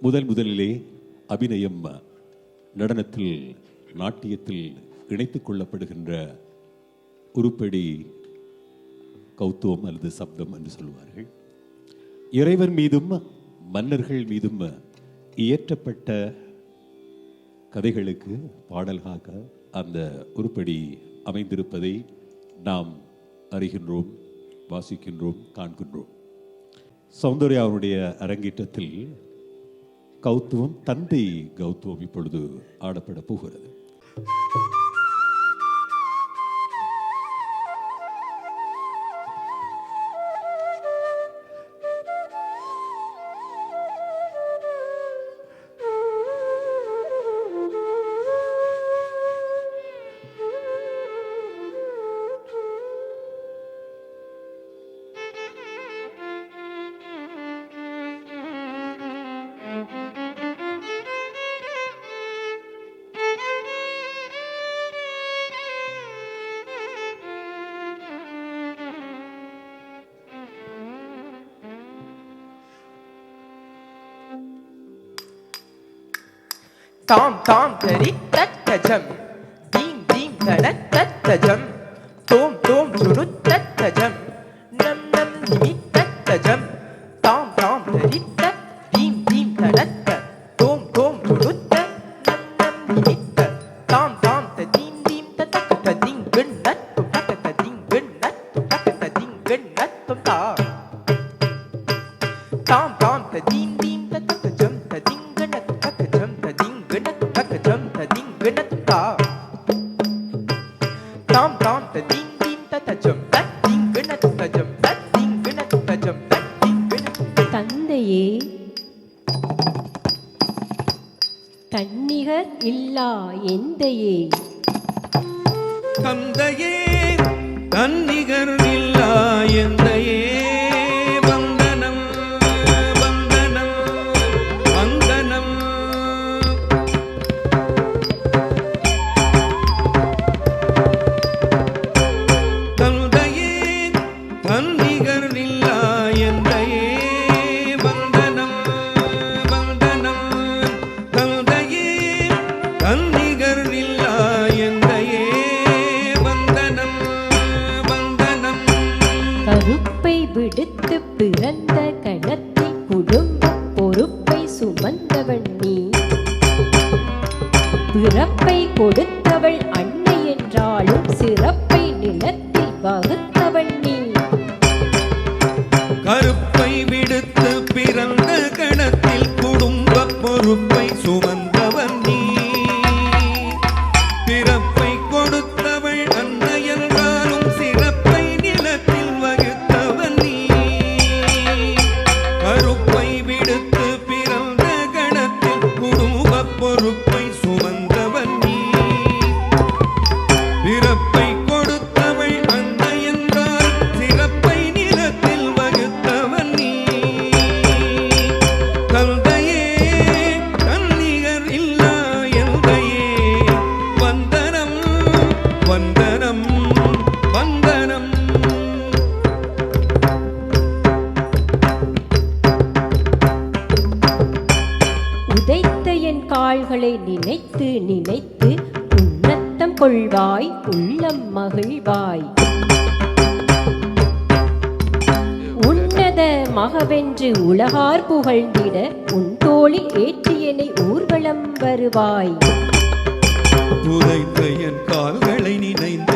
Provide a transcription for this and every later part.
முதல் முதலிலே அபிநயம் நடனத்தில் நாட்டியத்தில் இணைத்து கொள்ளப்படுகின்ற உருப்படி கௌத்துவம் அல்லது சப்தம் என்று சொல்வார்கள். இறைவர் மீதும் மன்னர்கள் மீதும் இயற்றப்பட்ட கதைகளுக்கு பாடல்காக அந்த உருப்படி அமைந்திருப்பதை நாம் அறிகின்றோம் வாசிக்கின்றோம் காண்கின்றோம். சௌந்தர்யா அவருடைய அரங்கேற்றத்தில் கௌத்துவம் தந்தை கௌத்துவம் இப்பொழுது ஆடப்பட போகிறது. தாம் தாம் தரி தத்தஜம் தீம் தீம் தட தத்தஜம் தோம் தோம் சுரு தத்தஜம் நம் நம் நிமி தத்தஜம் தாம் தாம் தரி தத் தீம் தீம் தட த தோம் தோம் சுரு த நம் நம் நிமி த தாம் தாம் த தீம் தீம் த தக்க த தந்தையே தன்னிகர் இல்லா எந்தையே. தந்தையே தன்னிகர் தன்னிகர் இல்லா வந்தனம் வந்தனம் தந்தையே. தன்னிகர் இல்லா வந்தனம் வந்தனம். கருப்பை விடுத்து பிறந்த கணத்தில் குடும்ப பொறுப்பை சுமந்தவன் நீ. பிறப்பை கொடுத்து கருப்பை உதைத்த என் கால்களை நினைத்து நினைத்து உன்னத்தம் கொள்வாய் உள்ளம் மகிழ்வாய். உன்னத மகவென்று உலகார் புகழ்ந்திட உன் தோளில் ஏற்றியனை ஊர்வலம் வருவாய். உதைத்த என் கால்களை நினைந்து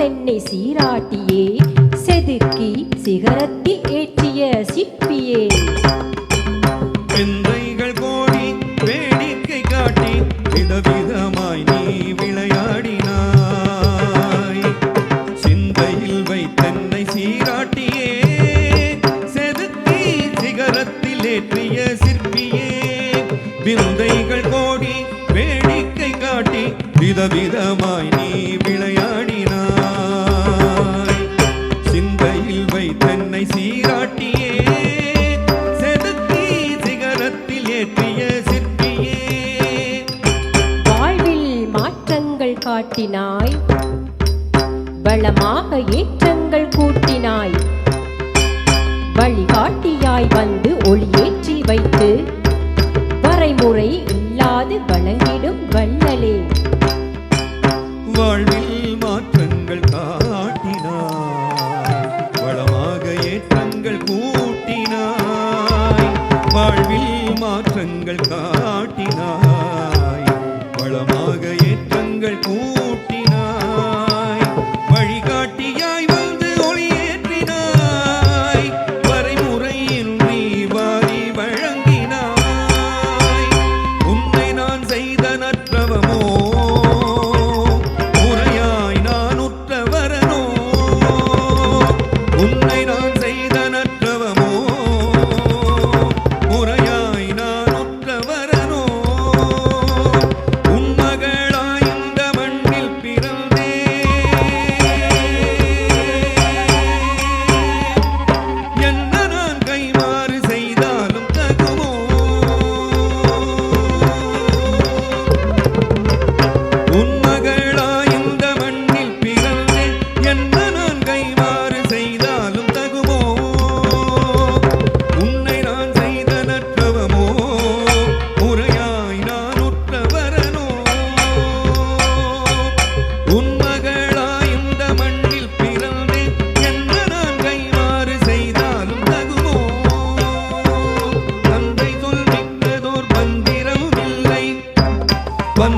தென்னை சீராட்டியே செதுக்கி சிகரத்தில் ஏற்றிய சிற்பியே. சிந்தைகள் கோடி வேடிக்கை காட்டி விதவிதமாய் நீ விளையாடினாய். சிந்தையில் வை தன்னை சீராட்டியே செதுக்கி சிகரத்தில் ஏற்றிய சிற்பியே. விந்தைகள் கோடி வேடிக்கை காட்டி விதவிதமாய் காட்டினாய் பலமாக ஏற்றங்கள் கூட்டினாய். வழிகாட்டியாய் வந்து ஒளியேற்றி வைத்து வரைமுறை இல்லாது வழங்கிடும் வள்ளலே. வாழ்வில் மாற்றங்கள் காட்டினாய். வளமாக வாழ்வில் மாற்றங்கள் காட்டினாய். நட்சத்திரங்கள் கூட்டினார்.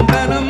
I don't know.